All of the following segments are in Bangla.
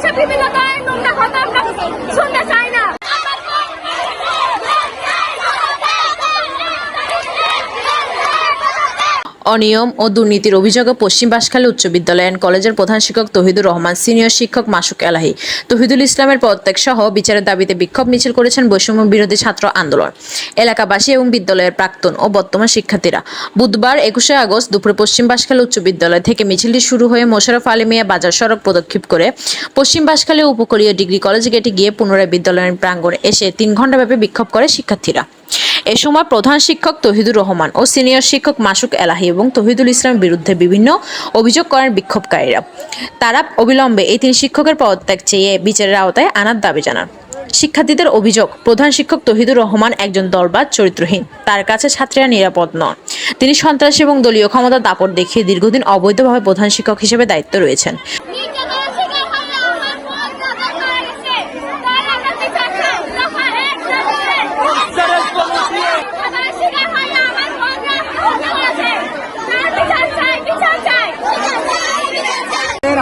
视频筋的 অনিয়ম ও দুর্নীতির অভিযোগে পশ্চিম বাঁশখালী উচ্চ বিদ্যালয় অ্যান্ড কলেজের প্রধান শিক্ষক তহিদুর রহমান, সিনিয়র শিক্ষক মাসুক এলাহি, তহিদুল ইসলামের পদত্যাগ সহ বিচারের দাবিতে বিক্ষোভ মিছিল করেছেন বৈষম্য বিরোধী ছাত্র আন্দোলন। এলাকাবাসী এবং বিদ্যালয়ের প্রাক্তন ও বর্তমান শিক্ষার্থীরা বুধবার একুশে আগস্ট দুপুরে পশ্চিম বাঁশখালী উচ্চ বিদ্যালয় থেকে মিছিলটি শুরু হয়ে মোশারফ আলী মিয়া বাজার সড়ক পদক্ষেপ করে পশ্চিম বাঁশখালী উপকূলীয় ডিগ্রি কলেজ গেটে গিয়ে পুনরায় বিদ্যালয়ের প্রাঙ্গণে এসে তিন ঘণ্টাব্যাপী বিক্ষোভ করে শিক্ষার্থীরা। এ সময় প্রধান শিক্ষক তহিদুর রহমান ও সিনিয়র শিক্ষক মাসুক এলাহি এবং তহিদুল ইসলামের বিরুদ্ধে বিভিন্ন অভিযোগ করেন বিক্ষোভকারীরা। তারা অবিলম্বে এই তিন শিক্ষকের পদত্যাগ চেয়ে বিচারের আওতায় আনার দাবি জানান। শিক্ষার্থীদের অভিযোগ, প্রধান শিক্ষক তহিদুর রহমান একজন দলবাদ, চরিত্রহীন। তার কাছে ছাত্রীরা নিরাপদ নন। তিনি সন্ত্রাসী এবং দলীয় ক্ষমতা দাপট দেখিয়ে দীর্ঘদিন অবৈধভাবে প্রধান শিক্ষক হিসেবে দায়িত্ব রয়েছেন।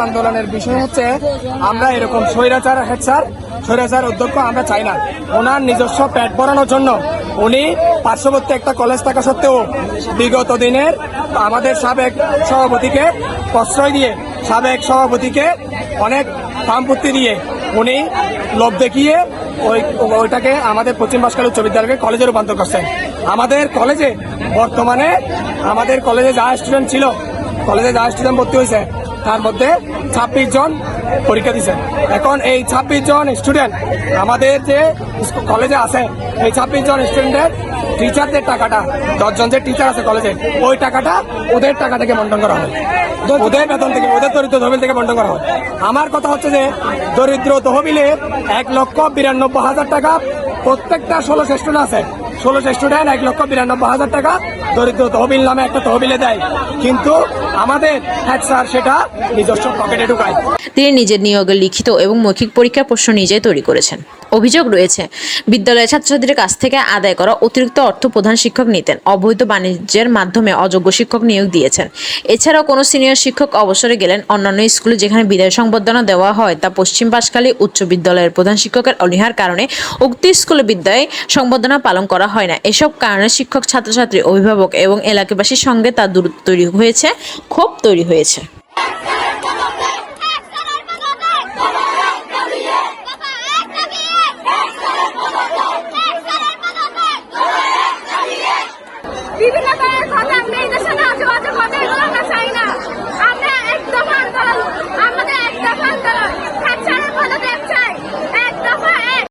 আন্দোলনের বিষয় হচ্ছে, আমরা এরকম স্বৈরাচার হেডসার স্বৈরাচার অধ্যক্ষ আমরা চাই না। ওনার নিজস্ব পেট ভরানোর জন্য উনি পার্শ্ববর্তী একটা কলেজ থাকা সত্ত্বেও বিগত দিনের আমাদের সাবেক সভাপতিকে প্রশ্রয় দিয়ে, সাবেক সভাপতিকে অনেক পাম্পত্তি দিয়ে উনি লোভ দেখিয়ে ওই ওইটাকে আমাদের পশ্চিম বাসকাল উচ্চ বিদ্যালয়কে কলেজে রূপান্তর করছেন। আমাদের কলেজে বর্তমানে, আমাদের কলেজে যা স্টুডেন্ট ছিল, কলেজে যা স্টুডেন্ট ভর্তি হয়েছে তার মধ্যে ছাব্বিশ জন পরীক্ষা দিছে। এখন এই ছাব্বিশ জন স্টুডেন্ট আমাদের যে কলেজে আছে, এই ছাব্বিশ জন স্টুডেন্টের টিচারদের টাকাটা দশজন যে টিচার আছে কলেজে ওই টাকাটা ওদের টাকা থেকে বন্টন করা হয়। ওদের বেতন থেকে, ওদের দরিদ্র তহবিল থেকে বন্টন করা হয়। আমার কথা হচ্ছে যে, দরিদ্র তহবিলে এক লক্ষ বিরানব্বই হাজার টাকা প্রত্যেকটা ষোলো স্টুডেন্ট আছে। ষোলো স্টুডেন্ট এক লক্ষ বিরানব্বই হাজার টাকা দরিদ্র তহবিল নামে একটা তহবিলে দেয়। কিন্তু আমাদের হেড স্যার সেটা নিজস্ব পকেটে ঢুকায়। তিনি নিজের নিয়োগের লিখিত এবং মৌখিক পরীক্ষার প্রশ্ন নিজেই তৈরি করেছেন। অভিযোগ রয়েছে, বিদ্যালয়ের ছাত্রছাত্রীদের কাছ থেকে আদায় করা অতিরিক্ত অর্থ প্রধান শিক্ষক নিতেন। অবৈধ বাণিজ্যের মাধ্যমে অযোগ্য শিক্ষক নিয়োগ দিয়েছেন। এছাড়াও কোনো সিনিয়র শিক্ষক অবসরে গেলেন অন্যান্য স্কুলে যেখানে বিদায় সংবর্ধনা দেওয়া হয়, তা পশ্চিম বাসখালী উচ্চ বিদ্যালয়ের প্রধান শিক্ষকের অনীহার কারণে উক্ত স্কুলে বিদায় সংবর্ধনা পালন করা হয় না। এসব কারণে শিক্ষক, ছাত্রছাত্রী, অভিভাবক এবং এলাকাবাসীর সঙ্গে তা দূরত্ব তৈরি হয়েছে, ক্ষোভ তৈরি হয়েছে।